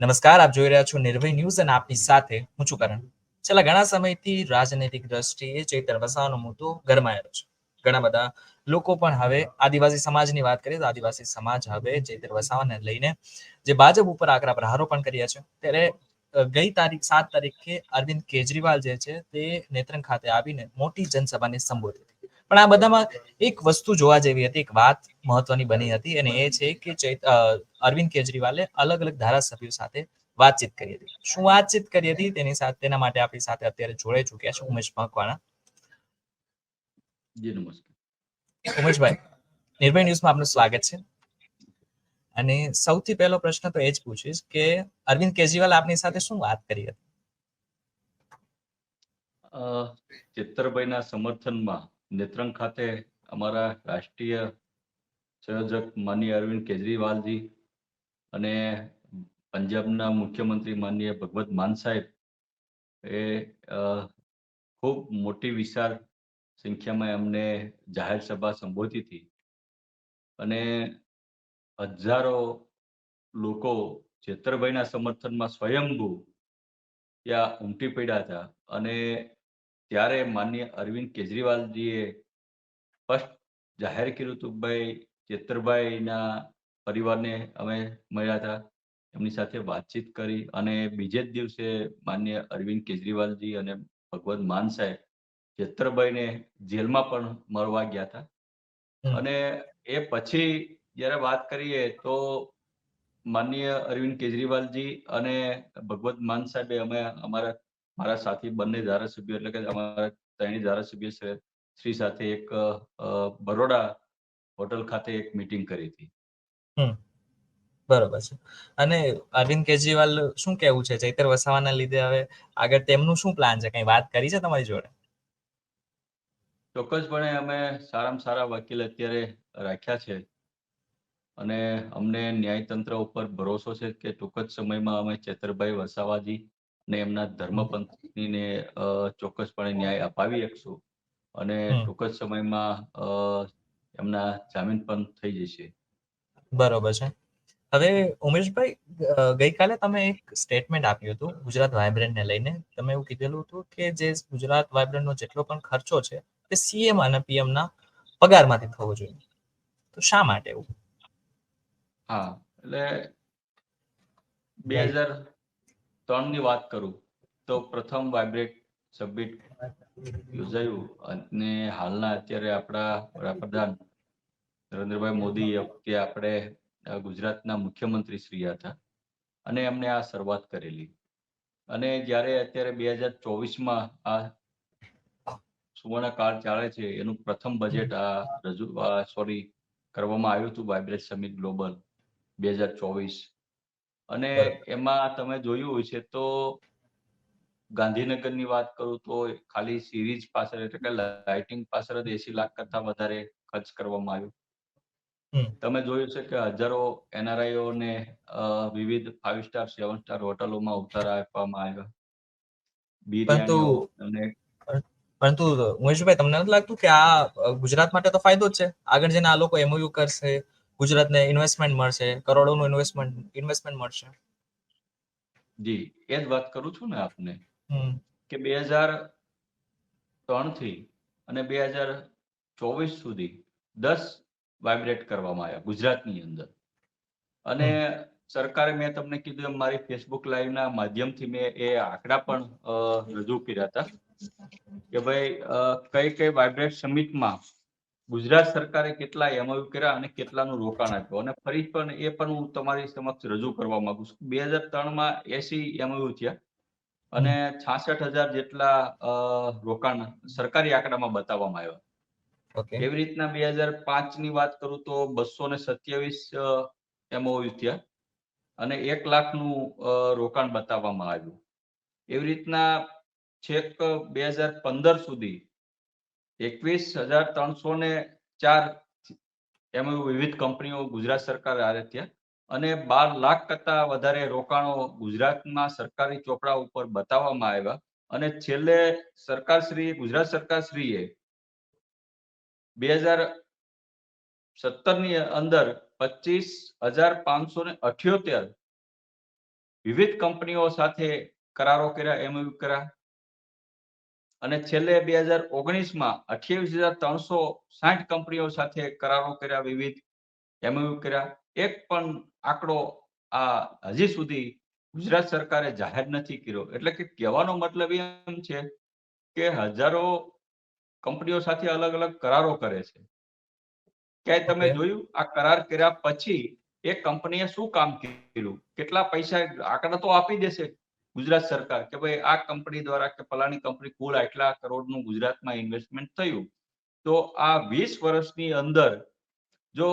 નમસ્કાર, આપ જોઈ રહ્યા છો નિર્ભય ન્યૂઝ અને આપની સાથે હું છું કરણ. છેલ્લા ઘણા સમયથી રાજનૈતિક દ્રષ્ટિએ ચૈતર વસાવાનો મુદ્દો ગરમાયેલો છે. ઘણા બધા લોકો પણ હવે આદિવાસી સમાજની વાત કરીએ તો આદિવાસી સમાજ હવે ચૈતર વસાવાને લઈને જે ભાજપ ઉપર આકરા પ્રહારો પણ કર્યા છે. ત્યારે ગઈ તારીખ, સાત તારીખે અરવિંદ કેજરીવાલ જે છે તે નેત્રંગ ખાતે આવીને મોટી જનસભાને સંબોધી પણ આ બધામાં એક વસ્તુ જોવા જેવી હતી એક વાત મહત્વની બની હતી અને એ છે કે અરવિંદ કેજરીવાલે અલગ અલગ ધારાસભ્યો સાથે વાતચીત કરી હતી. શું વાતચીત કરી હતી? તેની સાથે તેના માટે આપણી સાથે અત્યારે જોડાઈ ચુક્યા છે ઉમેશ મકવાણા. જી નમસ્કાર. ઉમેશભાઈ નિર્ભય ન્યૂઝમાં આપનું સ્વાગત છે. અને સૌથી પહેલો પ્રશ્ન તો એ જ પૂછીશ કે અરવિંદ કેજરીવાલ આપની સાથે શું વાત કરી હતી? ચેતરભાઈના સમર્થનમાં નેત્રંગ ખાતે અમારા રાષ્ટ્રીય સંયોજક માનનીય અરવિંદ કેજરીવાલજી અને પંજાબના મુખ્યમંત્રી માનનીય ભગવત માન સાહેબ એ ખૂબ મોટી વિશાળ સંખ્યામાં એમને જાહેર સભા સંબોધી હતી. અને હજારો લોકો જેતરભાઈના સમર્થનમાં સ્વયંભૂ ત્યાં ઉમટી પડ્યા હતા અને ત્યારે માન્ય અરવિંદ કેજરીવાલજીએ સ્પષ્ટ જાહેર કર્યું હતું ભાઈ ચેતરભાઈના પરિવારને અમે મળ્યા હતા એમની સાથે વાતચીત કરી અને બીજે જ દિવસે માન્ય અરવિંદ કેજરીવાલજી અને ભગવત માન સાહેબ ચેતરભાઈને જેલમાં પણ મળવા ગયા હતા. અને એ પછી જ્યારે વાત કરીએ તો માન્ય અરવિંદ કેજરીવાલજી અને ભગવત માન સાહેબે અમે અમારા મારા સાથી બંને ધારાસભ્યો એટલે કે અમારા ત્રણેય ધારાસભ્ય શ્રી સાથે એક બરોડા હોટલ ખાતે એક મીટિંગ કરી હતી. બરોબર છે. અને અરવિંદ કેજરીવાલ શું કેવું છે? ચૈતર વસાવાના લીધે હવે આગળ તેમનું શું પ્લાન છે? કઈ વાત કરી છે તમારી જોડે? ચોક્કસપણે અમે સારામાં સારા વકીલ અત્યારે રાખ્યા છે. અને અમને ન્યાયતંત્ર ઉપર ભરોસો છે કે ટૂંક જ સમયમાં અમે ચેતરભાઈ વસાવાજી અને એમના ધર્મપત્નીને અ, ચોક્કસપણે ન્યાય અપાવી શકશું. અને ટૂંક જ સમયમાં એમના જામીન પણ થઈ જશે. બરોબર છે. હવે ઉમેશભાઈ ગઈકાલે તમે એક સ્ટેટમેન્ટ આપ્યું હતું ગુજરાત વાઇબ્રન્ટને લઈને. તમે એવું કીધેલું હતું કે જે ગુજરાત વાઇબ્રન્ટનો જેટલો પણ ખર્ચો છે તે સીએમ અને પીએમ ના પગારમાંથી થવો જોઈએ. તો શા માટે એવું? હા એટલે બે હજાર ત્રણની વાત કરું, તો પ્રથમ વાઇબ્રેટ સબમિટ યોજાયું અને હાલના અત્યારે આપણા વડાપ્રધાન નરેન્દ્રભાઈ મોદી કે આપણે ગુજરાતના મુખ્યમંત્રી શ્રી હતા અને એમને આ શરૂઆત કરેલી. અને જ્યારે અત્યારે બે હજાર ચોવીસમાં આ સુવર્ણ કાળ ચાલે છે, એનું પ્રથમ બજેટ આ રજૂ સોરી કરવામાં આવ્યું હતું વાઇબ્રેટ સમિટ ગ્લોબલ બે હજાર ચોવીસ. અને એમાં તમે જોયું છે તો ગાંધીનગરની વાત કરું તો ખાલી સિરીઝ પાછળ એટલે કે લાઇટિંગ પાછળ જ એસી લાખ કરતા વધારે ખર્ચ કરવામાં આવ્યો. તમે જોયું છે કે હજારો એનઆરઆઈઓને વિવિધ ફાઇવ સ્ટાર સેવન સ્ટાર હોટલોમાં ઉતારા આપવામાં આવ્યા. પરંતુ પરંતુ મહેશભાઈ તમને નથી લાગતું કે આ ગુજરાત માટે તો ફાયદો જ છે? આગળ જઈને આ લોકો એમઓયુ કરશે ગુજરાતને ઇન્વેસ્ટમેન્ટ મળશે કરોડોનું ઇન્વેસ્ટમેન્ટ ઇન્વેસ્ટમેન્ટ મળશે. જી એ જ વાત કરું છું ને આપને. કે બે હજાર ત્રણથી અને બે હજાર ચોવીસ સુધી દસ વાઇબ્રેટ કરવામાં આવ્યા ગુજરાતની અંદર. અને સરકારે મેં તમને કીધું એમ મારી ફેસબુક લાઈવના માધ્યમથી મેં એ આંકડા પણ રજૂ કર્યા હતા. કે ભાઈ કઈ કઈ વાઇબ્રેટ સમિટમાં ગુજરાત સરકારે કેટલા એમઓયુ કર્યા અને કેટલાનું રોકાણ આપ્યું. અને ફરી પણ એ પણ હું તમારી સમક્ષ રજૂ કરવા માંગુ છું. બે હજાર ત્રણમાં એસી એમઓયુ થયા અને છાસઠ હજાર જેટલા રોકાણ સરકારી આંકડામાં બતાવવામાં આવ્યા. એવી રીતના બે હજાર પાંચની વાત કરું તો બસો ને સત્યાવીસ એમઓયુ થયા અને એક લાખનું રોકાણ બતાવવામાં આવ્યું. એવી રીતના છેક બે હજાર પંદર સુધી એકવીસ હજાર ત્રણસો ને ચાર એમાં વિવિધ કંપનીઓ ગુજરાત સરકારે હારે થયા અને બાર લાખ કરતા વધારે રોકાણો ગુજરાતમાં સરકારી ચોપડા ઉપર બતાવવામાં આવ્યા અને છેલ્લે સરકારશ્રી ગુજરાત સરકારશ્રીએ બે હજાર સત્તરની અંદર પચીસ હજાર પાંચસો ને અઠ્યોતેર વિવિધ કંપનીઓ સાથે કરારો કર્યા એમઓયુ કર્યા. અને છેલ્લે બે હજાર ઓગણીસમાં અઠ્યાવીસ હજાર ત્રણસો સાઠ કંપનીઓ સાથે કરારો કર્યા વિવિધ એમઓયુ કર્યા. એક પણ આંકડો આ હજી સુધી ગુજરાત સરકારે જાહેર નથી કર્યો. એટલે કે કહેવાનો મતલબ એમ છે કે હજારો કંપનીઓ સાથે અલગ અલગ કરારો કરે છે. ક્યાંય તમે જોયું? આ કરાર કર્યા પછી એ કંપનીએ શું કામ કર્યું? કેટલા પૈસા આંકડા તો આપી દેશે. ગુજરાત સરકાર કે ભાઈ આ કંપની દ્વારા કે ફલાણી કંપની કુલ આટલા કરોડનું ગુજરાતમાં ઇન્વેસ્ટમેન્ટ થયું. તો આ વીસ વર્ષની અંદર જો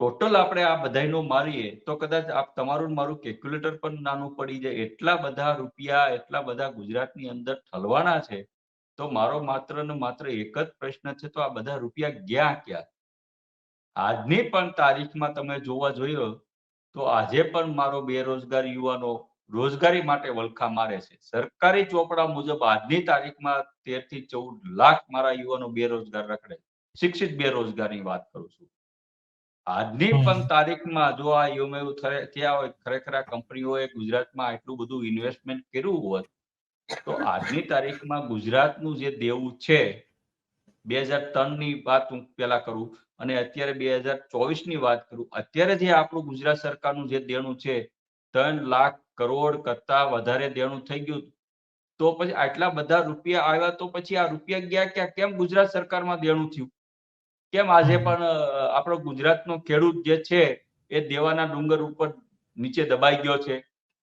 ટોટલ આપણે આ બધાયનું મારીએ તો કદાચ આપ તમારું મારું કેલ્ક્યુલેટર પણ નાનું પડી જાય. એટલા બધા રૂપિયા, એટલા બધા ગુજરાતની અંદર ઠલવાના છે. તો મારો માત્ર ને માત્ર એક જ પ્રશ્ન છે, તો આ બધા રૂપિયા ગયા ક્યાં? આજની પણ તારીખમાં તમે જોવા જોયો તો આજે પણ મારો બેરોજગાર યુવાનો રોજગારી માટે વલખા મારે છે. સરકારી ચોપડા મુજબ આજની તારીખમાં તેરથી ચૌદ લાખ મારા યુવાનો બેરોજગાર રખડે શિક્ષિત બેરોજગારની વાત કરું છું. આજની પણ તારીખમાં જો આ એવું થયા હોય ખરેખર આ કંપનીઓએ ગુજરાતમાં આટલું બધું ઇન્વેસ્ટમેન્ટ કર્યું હોત તો આજની તારીખમાં ગુજરાતનું જે દેવું છે બે હજાર ત્રણની વાત હું પેલા કરું અને અત્યારે બે હજાર ચોવીસની વાત કરું અત્યારે જે આપણું ગુજરાત સરકારનું જે દેણું છે ત્રણ લાખ કરોડ કરતા વધારે દેણું થઈ ગયું તો પછી આટલા બધા રૂપિયા આવ્યા તો પછી આ રૂપિયા ગયા ક્યાં? કેમ ગુજરાત સરકારમાં દેણું થયું? કેમ આજે પણ આપણો ગુજરાતનો ખેડૂત જે છે એ દેવાના ડુંગર ઉપર નીચે દબાઈ ગયો છે.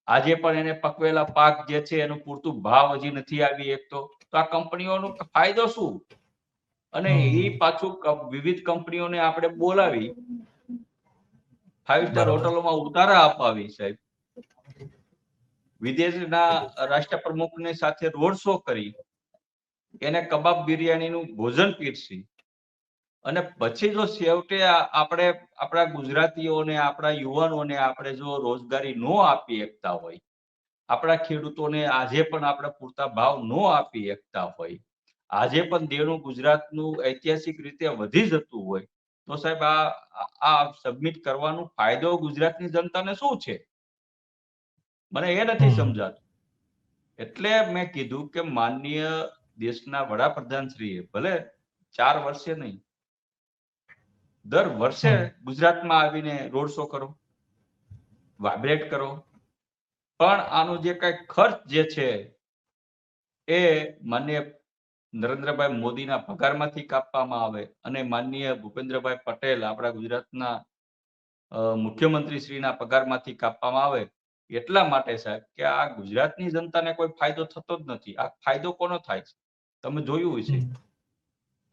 આજે પણ એને પકવેલા પાક જે છે એનું પૂરતું ભાવ હજી નથી આવી એક તો. આ કંપનીઓનો ફાયદો શું? અને એ પાછું વિવિધ કંપનીઓને આપણે બોલાવી. Five star. હોટલોમાં ઉતારા અપાવી સાહેબ. વિદેશના રાષ્ટ્રપ્રમુખની સાથે રોડ શો કરી. એને કબાબ બિરયાનીનું ભોજન પીરસી. અને પછી જો છેવટે આપણે, આપણા ગુજરાતીઓને, આપણા યુવાનોને આપણે જો રોજગારી ન આપી શકતા હોય, આપણા ખેડૂતોને આજે પણ આપણે પૂરતા ભાવ ન આપી શકતા હોય, આજે પણ દેણું ગુજરાતનું ઐતિહાસિક રીતે વધી જતું હોય, તો સાહેબ આ આ સબમિટ કરવાનો ફાયદો ગુજરાતની જનતાને શું છે? મને એ નથી સમજાતું. એટલે મેં કીધું કે માનનીય દેશના વડાપ્રધાન શ્રીએ ભલે ચાર વર્ષે નહીં દર વર્ષે ગુજરાતમાં આવીને રોડ શો કરો વાઇબ્રેટ કરો. પણ આનો જે કઈ ખર્ચ જે છે એ માન્ય નરેન્દ્રભાઈ મોદીના પગારમાંથી કાપવામાં આવે અને માનનીય ભૂપેન્દ્રભાઈ પટેલ આપણા ગુજરાતના મુખ્યમંત્રી શ્રીના પગારમાંથી કાપવામાં આવે એટલા માટે સાહેબ કે આ ગુજરાતની જનતાને કોઈ ફાયદો થતો જ નથી. આ ફાયદો કોનો થાય છે? તમે જોયું હશે.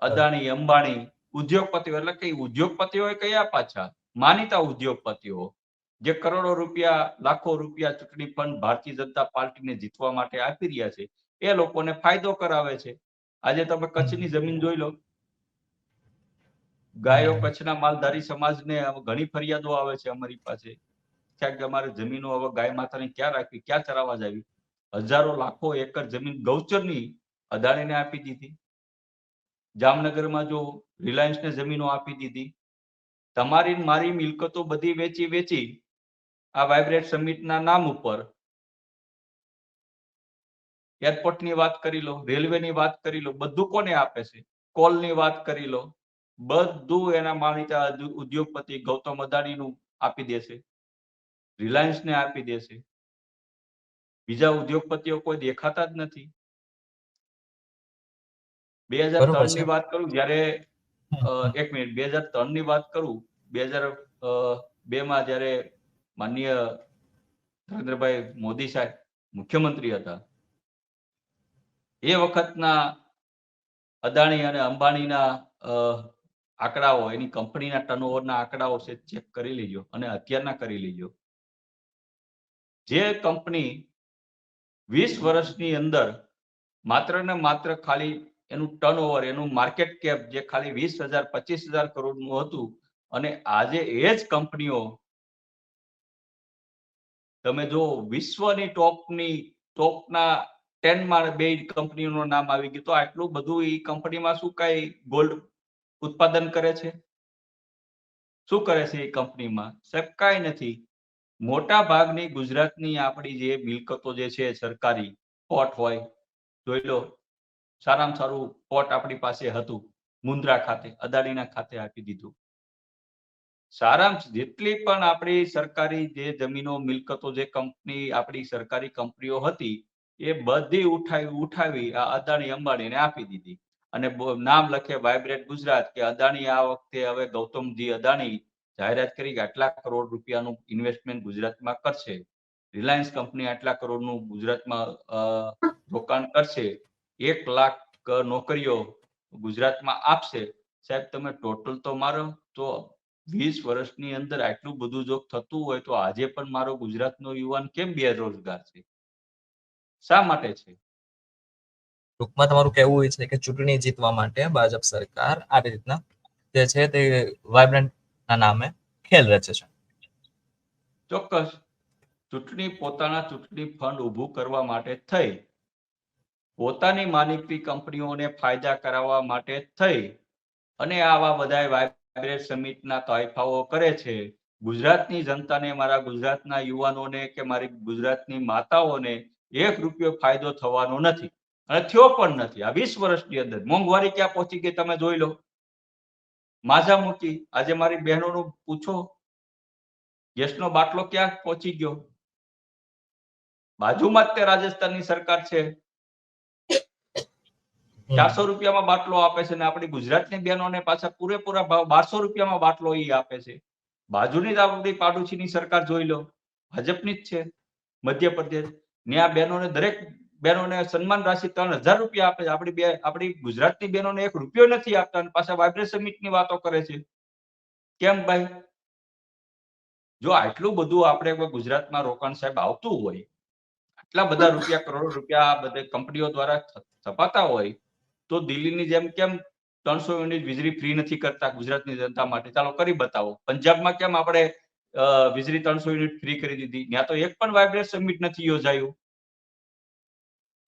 અદાણી અંબાણી ઉદ્યોગપતિઓ એટલે કે ઉદ્યોગપતિઓ કયા પાછા? માનીતા ઉદ્યોગપતિઓ. જે કરોડો રૂપિયા લાખો રૂપિયા ચૂંટણી ફંડ ભારતીય જનતા પાર્ટીને જીતવા માટે આપી રહ્યા છે એ લોકોને ફાયદો કરાવે છે. આજે તમે કચ્છની જમીન જોઈ લો. ગાયો કચ્છના માલધારી સમાજને ઘણી ફરિયાદો આવે છે અમારી પાસે. ક્યાંક અમારે જમીનો હવે ગાય માતાને ક્યાં રાખવી, ક્યાં ચરાવવા જાવી? હજારો લાખો એકર જમીન ગૌચરની અદાણીને આપી દીધી. જામનગરમાં જો રિલાયન્સને જમીનો આપી દીધી. તમારી મારી મિલકતો બધી વેચી વેચી આ વાઇબ્રેટ સમિટના નામ ઉપર એરપોર્ટની વાત કરી લો, રેલવેની વાત કરી લો, બધું કોને આપે છે? કોલની વાત કરી લો. બધું એના માણીતા ઉદ્યોગપતિ ગૌતમ અદાણીનું આપી દેશે રિલાયન્સને આપી દેશે. બીજા ઉદ્યોગપતિઓ કોઈ દેખાતા જ નથી. બે હજાર ત્રણની વાત કરું જયારે એક મિનિટ બે હજાર ત્રણની વાત કરું બે હજાર બે માં જયારે માનનીય નરેન્દ્રભાઈ મોદી સાહેબ મુખ્યમંત્રી હતા એ વખતના અદાણી અને અંબાણીના આંકડાઓ એની કંપનીના ટર્નઓવરના આંકડાઓ છે ચેક કરી લેજો અને અત્યારના કરી લેજો. જે કંપની વીસ વર્ષની અંદર માત્ર ને માત્ર ખાલી એનું ટર્નઓવર એનું માર્કેટ કેપ જે ખાલી વીસ હજાર, પચીસ હજાર કરોડનું હતું અને આજે એ જ કંપનીઓ તમે જો વિશ્વની ટોપની ટોપના ટેનમાં બે કંપનીઓનું નામ આવી ગયું તો આટલું બધું એ કંપનીમાં શું કઈ ગોલ્ડ ઉત્પાદન કરે છે? શું કરે છે એ કંપનીમાં? સાહેબ, કાંઈ નથી. મોટા ભાગની ગુજરાતની આપણી જે મિલકતો જે છે, સરકારી પોર્ટ હોય, જોઈ લો, સારામાં સારું પોર્ટ આપણી પાસે હતું, મુન્દ્રા ખાતે, અદાણીના ખાતે આપી દીધું. સારાંશ જેટલી પણ આપણી સરકારી જે જમીનો, મિલકતો જે કંપની, આપણી સરકારી કંપનીઓ હતી, એ બધી ઉઠાવી ઉઠાવી આ અદાણી અંબાણીને આપી દીધી. અને નામ લખે વાઇબ્રેટ ગુજરાત કે અદાણી આ વખતે હવે ગૌતમજી અદાણી જાહેરાત કરી કે આટલા કરોડ રૂપિયાનું ઇન્વેસ્ટમેન્ટ ગુજરાતમાં કરશે. રિલાયન્સ કંપની આટલા કરોડનું ગુજરાતમાં રોકાણ કરશે. એક લાખ નોકરીઓ ગુજરાતમાં આપશે. સાહેબ, તમે ટોટલ તો મારો, તો વીસ વર્ષની અંદર આટલું બધું જો થતું હોય તો આજે પણ મારો ગુજરાતનો યુવાન કેમ બેરોજગાર છે? શા માટે છે? ટૂંકમાં તમારું કહેવું એ છે કે ચૂંટણી જીતવા માટે ભાજપ સરકાર આવી રીતના જે છે તે વાઇબ્રન્ટ ના નામે ખેલ રચે છે. ચોક્કસ. ચૂંટણી પોતાના ચૂંટણી ફંડ ઊભું કરવા માટે થઈ. પોતાની માલિકી કંપનીઓને ફાયદા કરાવવા માટે થઈ. અને આવા બધા વાઇબ્રેટ સમિટના તાઇફાઓ કરે છે. ગુજરાતની જનતાને, મારા ગુજરાતના યુવાનોને કે મારી ગુજરાતની માતાઓને એક રૂપિયો ફાયદો થવાનો નથી. અને થયો પણ નથી. આ વીસ વર્ષની અંદર મોંઘવારી ક્યાં પહોંચી ગઈ તમે જોઈ લો. માઝા મૂકી આજે મારી બહેનોનું પૂછો, ગેસનો બાટલો ક્યાં પહોંચી ગયો? બાજુમાં જ તે રાજસ્થાનની સરકાર છે. ચારસો રૂપિયામાં બાટલો આપે છે ને આપણી ગુજરાતની બહેનોને પાછા પૂરેપૂરા ભાવ બારસો રૂપિયામાં બાટલો એ આપે છે. બાજુની જ આપણી પાડોશીની સરકાર જોઈ લો. ભાજપની જ છે. મધ્યપ્રદેશ. ત્યાં બહેનોને દરેક બહેનોને સન્માન રાશિ ત્રણ હજાર રૂપિયા આપે છે. આપણી બે, આપણી ગુજરાતની બહેનોને એક રૂપિયો નથી આપતા અને પાછા વાઇબ્રેશન મીટની વાતો કરે છે. કેમ ભાઈ? જો આટલું બધું આપણે ગુજરાતમાં રોકાણ સાહેબ આવતું હોય, આટલા બધા રૂપિયા, કરોડો રૂપિયા બધે કંપનીઓ દ્વારા છપાતા હોય, તો દિલ્હીની જેમ કેમ ત્રણસો યુનિટ વીજળી ફ્રી નથી કરતા ગુજરાતની જનતા માટે? ચાલો કરી બતાવો. પંજાબમાં કેમ આપણે વીજળી ત્રણસો યુનિટ ફ્રી કરી દીધી? ત્યાં તો એક પણ વાઇબ્રેટ સમિટ નથી યોજાયું.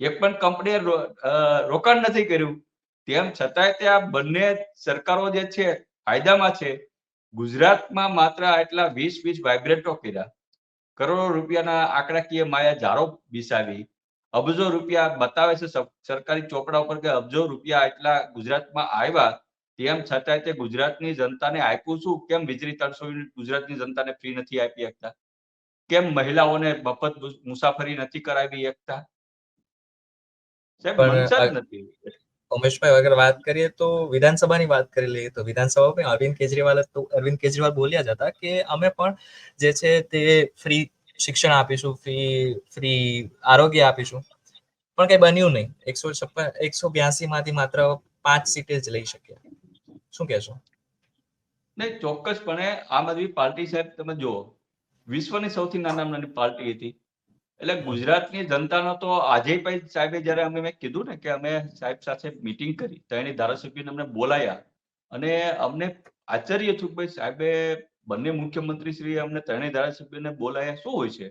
એક પણ કંપનીએ રોકાણ નથી કર્યું. તેમ છતાંય ત્યાં બંને સરકારો જે છે, ફાયદામાં છે. ગુજરાતમાં માત્ર આટલા વીસ વીસ વાઇબ્રેટો કર્યા. કરોડો રૂપિયાના આંકડાકીય માયા જારો બિસાવી. અબજો રૂપિયા બતાવે છે સરકારી ચોપડા ઉપર કે અબજો રૂપિયા એટલા ગુજરાતમાં આવ્યા. તેમ છતાંય તે ગુજરાતની જનતાને આપ્યું શું? કેમ વીજળી ત્રણસો ગુજરાતની જનતાને ફ્રી નથી આપી શકતા? કેમ મહિલાઓને મફત મુસાફરી નથી કરાવી શકતા? ઉમેશભાઈ અગર વાત કરીએ તો વિધાનસભાની વાત કરી લઈએ તો વિધાનસભા પણ અરવિંદ કેજરીવાલ તો અરવિંદ કેજરીવાલ બોલ્યા જ હતા કે અમે પણ જે છે તે ફ્રી શિક્ષણ આપીશું ફ્રી ફ્રી આરોગ્ય આપીશું. પણ કઈ બન્યું નહીં. એકસો છપ્પન એકસો બ્યાસી માંથી માત્ર પાંચ સીટે જ લઈ શક્યા. શું કહેશો? નહીં ચોક્કસપણે આમ આદમી પાર્ટી સાહેબ તમે જુઓ. વિશ્વની સૌથી નાનામાં નાની પાર્ટી હતી. એટલે ગુજરાતની જનતાનો તો આજે પણ સાહેબે જ્યારે અમે મેં કીધું ને કે અમે સાહેબ સાથે મિટિંગ કરી તો એની ધારાસભ્યને અમને બોલાયા અને અમને આશ્ચર્ય થયું ભાઈ સાહેબે બંને મુખ્યમંત્રી શ્રી અમને ત્રણેય ધારાસભ્યને બોલાયા. શું હોય છે?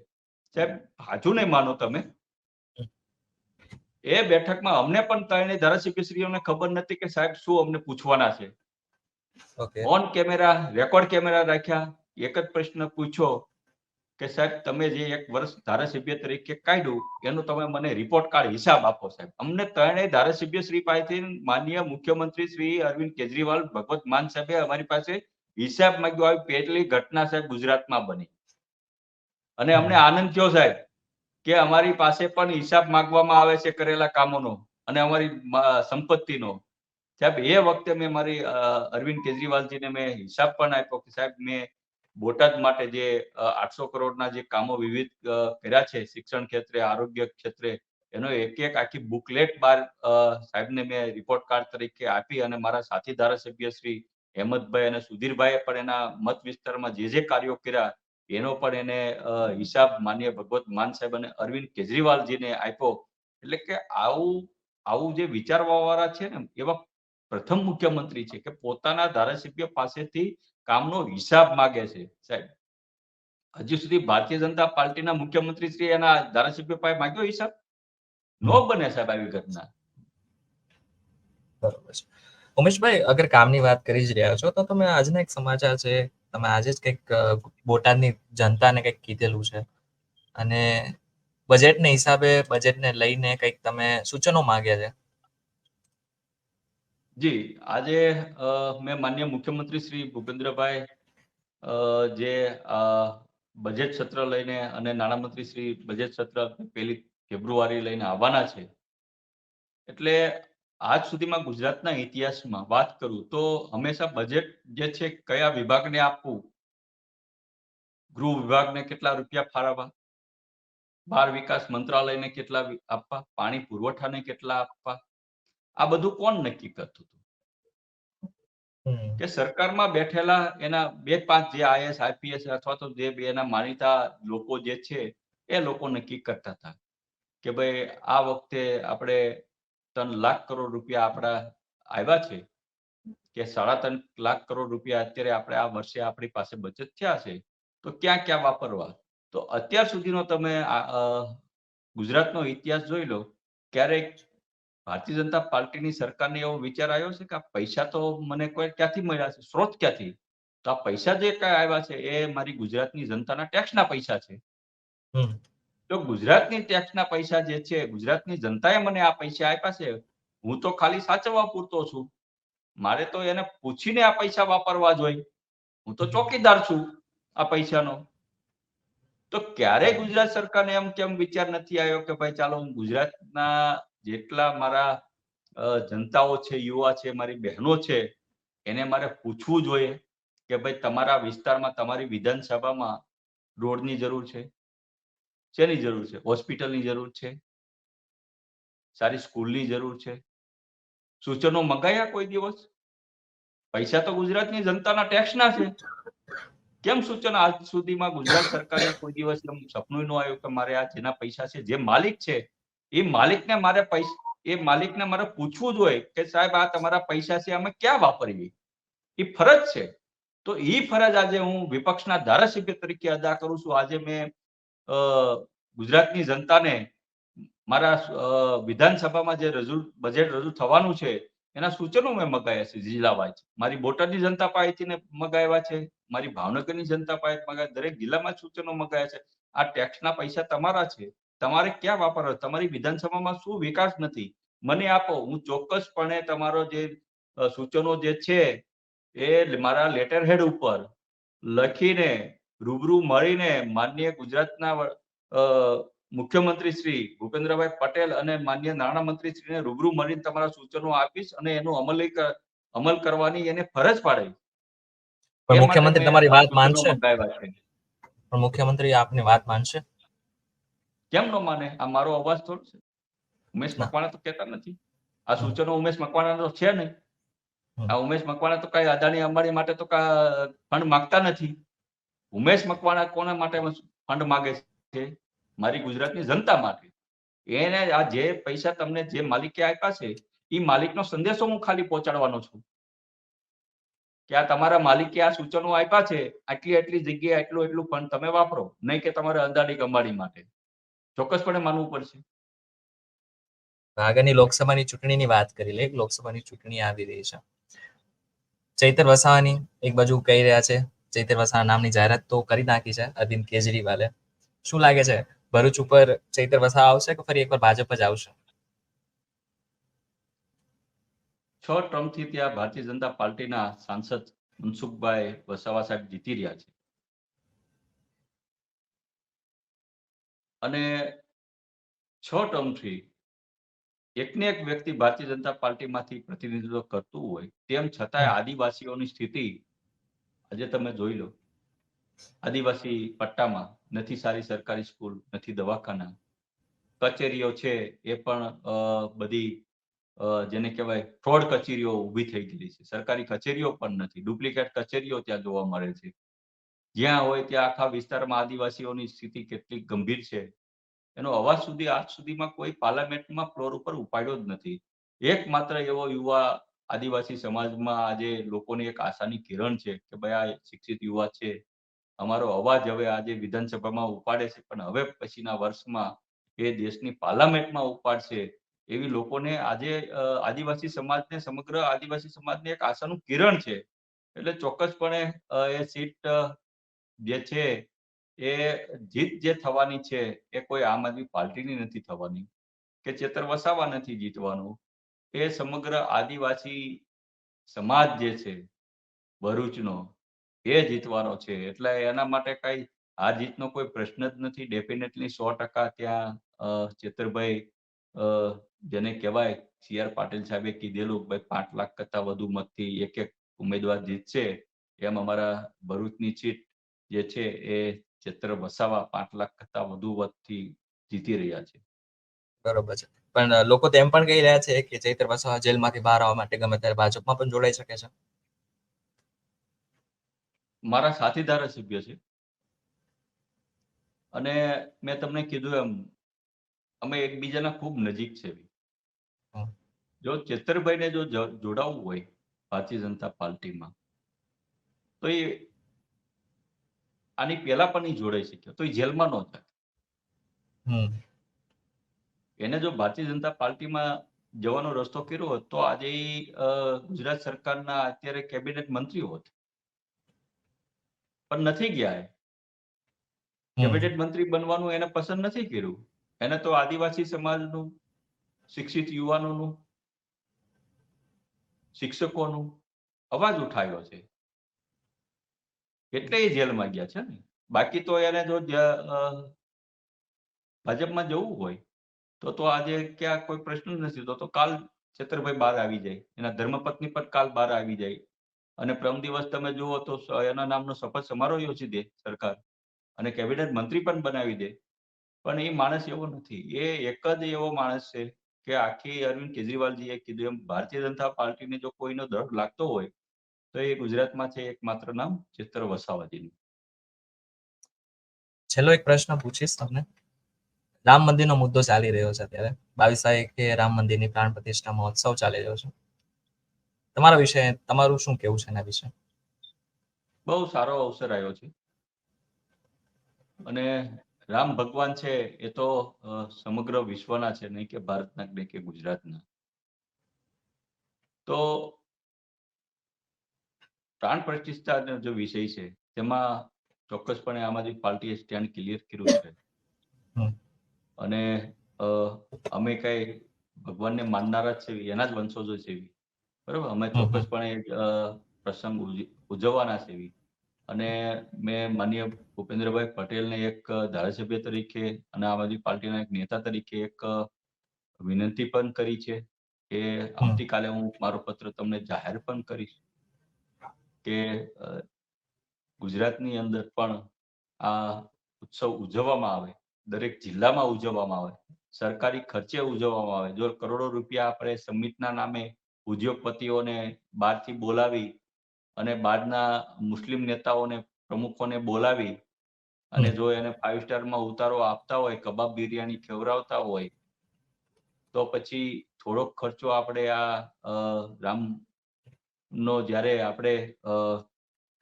સાહેબ હાજુ નહીં માનો તમે. એ બેઠકમાં અમને પણ ત્રણેય ધારાસભ્યશ્રીઓને ખબર નથી કે સાહેબ શું અમને પૂછવાના છે. ઓન કેમેરા રેકોર્ડ કેમેરા રાખ્યા એક જ પ્રશ્ન પૂછ્યો. કે સાહેબ તમે જે એક વર્ષ ધારાસભ્ય તરીકે કાઢ્યું એનો તમે મને રિપોર્ટ કાર્ડ હિસાબ આપો સાહેબ. અમને ત્રણેય ધારાસભ્ય શ્રી પાસેથી માનનીય મુખ્યમંત્રી શ્રી અરવિંદ કેજરીવાલ ભગવત માન સાહેબે અમારી પાસે હિસાબ માંગ્યો આવી પહેલી ઘટના સાહેબ ગુજરાતમાં બની. અને અમને આનંદ થયો સાહેબ કે અમારી પાસે પણ હિસાબ માંગવામાં આવે છે કરેલા કામોનો અને અમારી સંપત્તિનો. સાહેબ એ વખતે મેં મારી અરવિંદ કેજરીવાલજીને મેં હિસાબ પણ આપ્યો કે સાહેબ મેં બોટાદ માટે જે આઠસો કરોડના જે કામો વિવિધ કર્યા છે, શિક્ષણ ક્ષેત્રે, આરોગ્ય ક્ષેત્રે, એનો એક એક આખી બુકલેટ બાર સાહેબને મેં રિપોર્ટ કાર્ડ તરીકે આપી અને મારા સાથી ધારાસભ્ય શ્રી હેમંતભાઈ અને સુધીરભાઈએ પણ એના મત વિસ્તારમાં જે જે કાર્યો કર્યા, એનો પણ એને હિસાબ માન્ય ભગવત માન સાહેબ અને અરવિંદ કેજરીવાલજીને આપ્યો. એટલે કે આવું આવું જે વિચારવા વાળા છે ને, એવા પ્રથમ મુખ્યમંત્રી છે કે પોતાના ધારાસભ્ય પાસેથી કામનો હિસાબ માગે છે, સાહેબ. હજી સુધી ભારતીય જનતા પાર્ટીના મુખ્યમંત્રી શ્રી એના ધારાસભ્ય પાસે માંગ્યો હિસાબ? નો બને સાહેબ આવી ઘટના. બરોબર ઉમેશભાઈ, અગર કામની વાત કરી જ રહ્યા છો, તો તમે આજના એક સમાચાર છે, તમે આજે જ કંઈક બોટાદની જનતાને કંઈક કીધેલું છે. અને બજેટને હિસાબે બજેટને લઈને કંઈક તમે સૂચનો માંગ્યા છે. જી, આજે મેં માન્ય મુખ્યમંત્રી શ્રી ભૂપેન્દ્રભાઈ જે બજેટ સત્ર લઈને અને નાણામંત્રી શ્રી બજેટ સત્ર પહેલી ફેબ્રુઆરી લઈને આવવાના છે. એટલે આજ સુધીમાં ગુજરાતના ઇતિહાસમાં વાત કરું તો હંમેશા બજેટ જે છે કયા વિભાગને આપવું? ગૃહ વિભાગને કેટલા રૂપિયા ફાળવવા? બાળ વિકાસ મંત્રાલયને કેટલા આપવા? પાણી પુરવઠાને કેટલા આપવા? આ બધું કોણ નક્કી કરતું હતું? કે સરકારમાં બેઠેલા એના બે પાંચ જે આઈએસ આઈપીએસ અથવા તો જે બે એના માનીતા લોકો જે છે એ લોકો નક્કી કરતા હતા. કે ભાઈ આ વખતે આપણે ત્રણ લાખ કરોડ રૂપિયા આપણા આવ્યા છે કે સાડા ત્રણ લાખ કરોડ રૂપિયા અત્યારે આપણે આ વર્ષે આપણી પાસે બચત થયા છે તો ક્યાં ક્યાં વાપરવા? તો અત્યાર સુધીનો તમે ગુજરાતનો ઇતિહાસ જોઈ લો ક્યારેક ભારતીય જનતા પાર્ટીની સરકારને એવો વિચાર આવ્યો છે કે આ પૈસા તો મને કોઈ ક્યાંથી મળ્યા છે? સ્ત્રોત ક્યાંથી? તો આ પૈસા જે કઈ આવ્યા છે એ મારી ગુજરાતની જનતાના ટેક્સના પૈસા છે. તો ગુજરાતની ટેક્સના પૈસા જે છે ગુજરાતની જનતાએ મને આ પૈસા આપ્યા છે. હું તો ખાલી સાચવવા પૂરતો છું. મારે તો એને પૂછીને આ પૈસા વાપરવા જોઈએ. હું તો ચોકીદાર છું આ પૈસાનો. તો ક્યારેય ગુજરાત સરકારને એમ કેમ વિચાર નથી આવ્યો કે ભાઈ ચાલો હું ગુજરાતના જેટલા મારા જનતાઓ છે, યુવા છે, મારી બહેનો છે, એને મારે પૂછવું જોઈએ કે ભાઈ તમારા વિસ્તારમાં, તમારી વિધાનસભામાં રોડની જરૂર છે? શેની જરૂર છે? હોસ્પિટલની જરૂર છે? સારી સ્કૂલની જરૂર છે? સૂચનો મંગાયા કોઈ દિવસ? પૈસા તો ગુજરાતની જનતાના ટેક્સના છે. કેમ સૂચનો આજ સુધીમાં ગુજરાત સરકારે કોઈ દિવસ એમ સપનું ન આવ્યું કે મારે આ જેના પૈસા છે, જે માલિક છે એ માલિકને મારે પૈસા, એ માલિકને મારે પૂછવું જોઈએ કે સાહેબ, આ તમારા પૈસા છે અમે ક્યાં વાપરીએ? એ ફરજ છે. તો એ ફરજ આજે હું વિપક્ષના ધારાસભ્ય તરીકે અદા કરું છું. આજે મેં ગુજરાતની જનતાને મારા વિધાનસભામાં જે રજૂ, બજેટ રજૂ થવાનું છે, એના સૂચનો મેં મગાવ્યા છે જિલ્લા મારી બોટાદની જનતા પાસેથી મગાવ્યા છે, મારી ભાવનગરની જનતા પાસે મગાવ્યા દરેક જિલ્લામાં સૂચનો મગાવ્યા છે. આ ટેક્સના પૈસા તમારા છે. તમારે ક્યાં વાપરવા તમારી વિધાનસભામાં શું વિકાસ નથી? મને આપો હું ચોક્કસપણે તમારો જે સૂચનો જે છે એ મારા લેટર હેડ ઉપર લખીને રૂબરૂ મળીને માન્ય ગુજરાતના મુખ્યમંત્રી શ્રી ભૂપેન્દ્રભાઈ પટેલ અને માન્ય નાણામંત્રી શ્રીને રૂબરૂ મળીને તમારા સૂચનો આપીશ અને એનું અમલી અમલ કરવાની એને ફરજ પાડી. પણ એ માટે મુખ્યમંત્રી તમારી વાત માનશે? પણ મુખ્યમંત્રી આપની વાત માનશે? કેમ ન માને? આ મારો અવાજ થોડો છે. ઉમેશ. મકવાણા તો કહેતા નથી. આ સૂચનો ઉમેશ મકવાણા તો છે નહીં આ ઉમેશ મકવાણા તો કઈ અદાણી અંબાણી માટે તો કા- ફંડ માંગતા નથી. ઉમેશ મકવાણા કોના માટે ફંડ માંગે છે? મારી ગુજરાતની જનતા માટે. એને આ જે પૈસા તમને જે માલિકે આપ્યા છે એ માલિકનો સંદેશો હું ખાલી પહોંચાડવાનો છું. કે આ તમારા માલિકે આ સૂચનો આપ્યા છે આટલી આટલી જગ્યાએ આટલું એટલું ફંડ તમે વાપરો. નહીં કે તમારે અદાણી અંબાણી માટે. ચોક્કસપણે માનવું પડશે. આગળની લોકસભાની ચૂંટણીની વાત કરી લે લોકસભાની ચૂંટણી આવી રહી છે. ચૈતર વસાવાની એક બાજુ કહી રહ્યા છે ચૈતર વસાવા નામની જાહેરાત તો કરી નાખી છે અરવિંદ કેજરીવાલે. શું લાગે છે ભરૂચ ઉપર ચૈતર વસાવા આવશે કે ફરી એકવાર ભાજપ જ આવશે? છ ટર્મથી ત્યાં ભારતીય જનતા પાર્ટીના સાંસદ મનસુખભાઈ વસાવા સાહેબ જીતી રહ્યા છે. અને છ ટર્મથી એકને એક વ્યક્તિ ભારતીય જનતા પાર્ટીમાંથી પ્રતિનિધિત્વ કરતું હોય તેમ છતાંય આદિવાસીઓની સ્થિતિ આજે તમે જોઈ લો. આદિવાસી પટ્ટામાં નથી સારી સરકારી સ્કૂલ નથી દવાખાના. કચેરીઓ છે એ પણ બધી જેને કહેવાય ફ્રોડ કચેરીઓ ઊભી થઈ ગયેલી છે. સરકારી કચેરીઓ પણ નથી. ડુપ્લિકેટ કચેરીઓ ત્યાં જોવા મળે છે. જ્યાં હોય ત્યાં આખા વિસ્તારમાં આદિવાસીઓની સ્થિતિ કેટલી ગંભીર છે, એનો અવાજ સુધી, આજ સુધીમાં કોઈ પાર્લામેન્ટમાં ફ્લોર ઉપર ઉપાડ્યો જ નથી. એકમાત્ર એવો યુવા આદિવાસી સમાજમાં આજે લોકોની એક આશાની કિરણ છે કે ભાઈ આ શિક્ષિત યુવા છે, અમારો અવાજ હવે આજે વિધાનસભામાં ઉપાડે છે, પણ હવે પછીના વર્ષમાં એ દેશની પાર્લામેન્ટમાં ઉપાડશે, એવી લોકોને આજે આદિવાસી સમાજને, સમગ્ર આદિવાસી સમાજને એક આશાનું કિરણ છે. એટલે ચોક્કસપણે એ સીટ જે છે એ જીત જે થવાની છે એ કોઈ આમ આદમી પાર્ટીની નથી થવાની કે ચેતર વસાવા નથી જીતવાનું. એ સમગ્ર આદિવાસી સમાજ જે છે ભરૂચનો એ જીતવાનો છે. એટલે એના માટે કઈ આ જીતનો કોઈ પ્રશ્ન જ નથી. ડેફિનેટલી સો ટકા ત્યાં ચેતરભાઈ જેને કહેવાય સી આર પાટીલ સાહેબે કીધેલું ભાઈ પાંચ લાખ કરતા વધુ મતથી એક એક ઉમેદવાર જીતશે એમ અમારા ભરૂચની સીટ જે છે એ ચિત્ર વસાવા પાંચ લાખ કરતા વધુ મતથી જીતી રહ્યા છે. બરોબર છે. પણ લોકો તો એમ પણ કહી રહ્યા છે કે ચૈત્ર વસાવા જેલમાંથી બહાર આવવા માટે ગમે ત્યારે ભાજપમાં પણ જોડાઈ શકે છે. મારા સાથી ધારાસભ્ય છે. અને મેં તમને કીધું એમ અમે એકબીજાના ખૂબ નજીક છે. જો ચેતરભાઈને જો જ- જોડાવવું હોય ભારતીય જનતા પાર્ટીમાં તો એ આની પહેલા પણ નહીં જોડાઈ શક્યો. તો એ જેલમાં ન જાય. એને જો ભારતીય જનતા પાર્ટીમાં જવાનો રસ્તો કર્યો હોત તો આજે ગુજરાત સરકારના અત્યારે કેબિનેટ મંત્રી હોત. પણ નથી ગયા કેબિનેટ મંત્રી બનવાનું એને પસંદ નથી કર્યું. એને તો આદિવાસી સમાજનું શિક્ષિત યુવાનોનું શિક્ષકોનું અવાજ ઉઠાવ્યો છે. એટલે એ જેલમાં ગયા છે ને? બાકી તો એને જો ભાજપમાં જવું હોય, તો તો આજે ક્યાં કોઈ પ્રશ્ન નથી તો તો કાલ છેતરભાઈ બહાર આવી જાય. એના ધર્મપત્ની પણ કાલ બહાર આવી જાય. અને પ્રમ દિવસ તમે જુઓ તો એના નામનો શપથ સમારોહ યોજી દે સરકાર. અને કેબિનેટ મંત્રી પણ બનાવી દે. પણ એ માણસ એવો નથી. એ એક જ એવો માણસ છે કે આખી અરવિંદ કેજરીવાલજીએ કીધું એમ, ભારતીય જનતા પાર્ટીને જો કોઈનો ડર લાગતો હોય તો એ ગુજરાતમાં છે એકમાત્ર નામ ચિત્ર વસાવાજીનું. છેલ્લો એક પ્રશ્ન પૂછીશ તમને. રામ મંદિરનો મુદ્દો ચાલી રહ્યો છે અત્યારે. બાવીસ તારીખે રામ મંદિરની પ્રાણ પ્રતિષ્ઠા મહોત્સવ ચાલી રહ્યો છે. તમારા વિશે તમારું શું કેવું છે એના વિશે? બહુ સારો અવસર આવ્યો છે. અને રામ ભગવાન છે એ તો સમગ્ર વિશ્વના છે નહીં કે ભારતના નહીં કે ગુજરાતના. તો પ્રાણ પ્રતિષ્ઠાનો જે વિષય છે તેમાં ચોક્કસપણે આમ આદમી પાર્ટીએ સ્ટેન્ડ ક્લિયર કર્યું છે. અને અમે કઈ ભગવાનને માનનારા જ છે એના જ વંશજો છે બરોબર? અમે. ચોક્કસપણે પ્રસંગ ઉજવવાના છે અને મેં માનીય ભૂપેન્દ્રભાઈ પટેલને એક ધારાસભ્ય તરીકે અને આમ આદમી પાર્ટીના એક નેતા તરીકે એક વિનંતી પણ કરી છે કે આવતીકાલે હું મારો પત્ર તમને જાહેર પણ કરીશ. કે ગુજરાતની અંદર પણ આ ઉત્સવ ઉજવવામાં આવે દરેક જિલ્લામાં ઉજવવામાં આવે સરકારી ખર્ચે ઉજવવામાં આવે. જો કરોડો રૂપિયા આપણે સમિટના નામે ઉદ્યોગપતિઓને બહારથી બોલાવી અને બહારના મુસ્લિમ નેતાઓને પ્રમુખોને બોલાવી અને જો એને ફાઇવ સ્ટારમાં ઉતારો આપતા હોય કબાબ બિરયાની ખવડાવતા હોય તો પછી થોડોક ખર્ચો આપણે આ રામ નો જ્યારે આપણે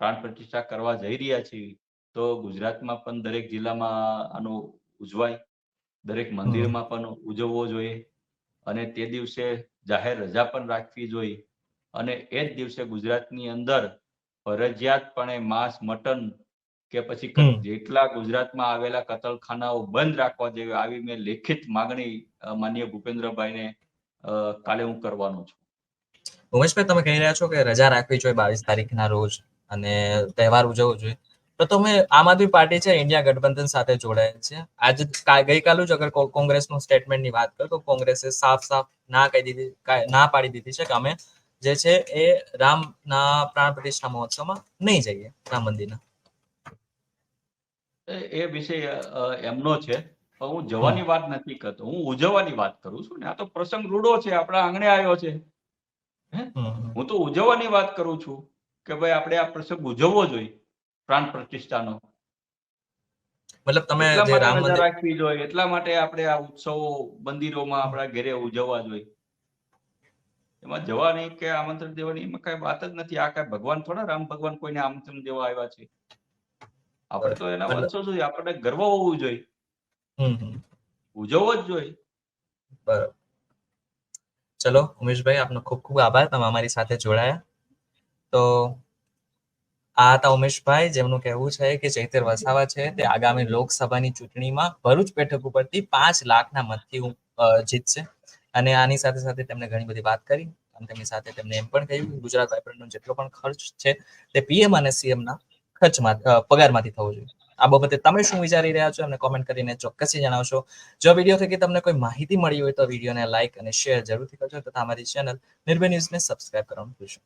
પ્રાણ પ્રતિષ્ઠા કરવા જઈ રહ્યા છીએ તો ગુજરાતમાં પણ દરેક જિલ્લામાં આનું ઉજવાય. દરેક મંદિરમાં પણ ઉજવવો જોઈએ. અને તે દિવસે જાહેર રજા પણ રાખવી જોઈએ. અને એ જ દિવસે ગુજરાતની અંદર ફરજિયાતપણે માંસ મટન કે પછી જેટલા ગુજરાતમાં આવેલા કતલખાનાઓ બંધ રાખવા જેવી આવી મેં લેખિત માગણી માન્ય ભૂપેન્દ્રભાઈને કાલે હું કરવાનો છું. ઉમેશભાઈ તમે કહી રહ્યા છો કે રજા રાખવી જોઈએ બાવીસ તારીખના રોજ અને તહેવાર ઉજવવો જોઈએ. તો તમે આમ આદમી પાર્ટી છે ઇન્ડિયા ગઠબંધન સાથે જોડાયેલ છે. આજે કા- જ અગર કોંગ્રેસનું સ્ટેટમેન્ટની વાત કરો તો કોંગ્રેસે સાફ સાફ ના કહી દીધી ના પાડી દીધી છે કે અમે જે છે એ રામના પ્રાણ પ્રતિષ્ઠા મહોત્સવમાં નહીં જઈએ રામ મંદિરના. એ એ વિષય એમનો છે. હું જવાની વાત નથી કરતો. હું ઉજવવાની વાત કરું છું ને. આ તો પ્રસંગ રૂડો છે. આપણા આંગણે આવ્યો છે. હે? તો ઉજવવાની વાત કરું છું કે ભાઈ આપણે આ પ્રસંગ ઉજવવો જોઈએ પ્રાણ પ્રતિષ્ઠાનો. મતલબ તમે જે રામ મંદિર રાખવી જોઈએ એટલા માટે આપણે આ ઉત્સવો મંદિરોમાં આપણા ઘરે ઉજવવા જોઈએ. એમાં જવાની કે આમંત્રણ દેવાની એમાં કઈ વાત જ નથી. આ કઈ ભગવાન થોડા રામ ભગવાન કોઈને આમંત્રણ દેવા આવ્યા છે. આપણે તો એના વર્ષો સુધી આપણને ગર્વ હોવું જોઈએ. ઉજવવો જ જોઈએ. બરોબર. ચલો, ઉમેશભાઈ, આપનો ખૂબ ખૂબ આભાર. તમે અમારી સાથે જોડાયા. તો આ હતા ઉમેશભાઈ, જેમનું કહેવું છે કે ચૈતર વસાવા છે તે આગામી લોકસભાની ચૂંટણીમાં ભરૂચ બેઠક ઉપરથી પાંચ લાખના મતથી જીતશે. અને આની સાથે સાથે તેમણે ઘણી બધી વાત કરી. અને તેમની સાથે તેમણે એમ પણ કહ્યું, ગુજરાત વાઇબ્રન્ટનો જેટલો પણ ખર્ચ છે, તે પીએમ અને સીએમના ખર્ચમાં પગારમાંથી થવો જોઈએ. આ બાબતે તમે શું વિચારી રહ્યા છો, એમને કોમેન્ટ કરીને ચોક્કસથી જણાવશો જો વીડિયો થકી તમને કોઈ માહિતી મળી હોય તો વિડીયોને લાઇક અને શેર જરૂરથી કરજો તથા અમારી ચેનલ નિર્ભય ન્યૂઝને સબસ્ક્રાઇબ કરવાનું ભૂલશો.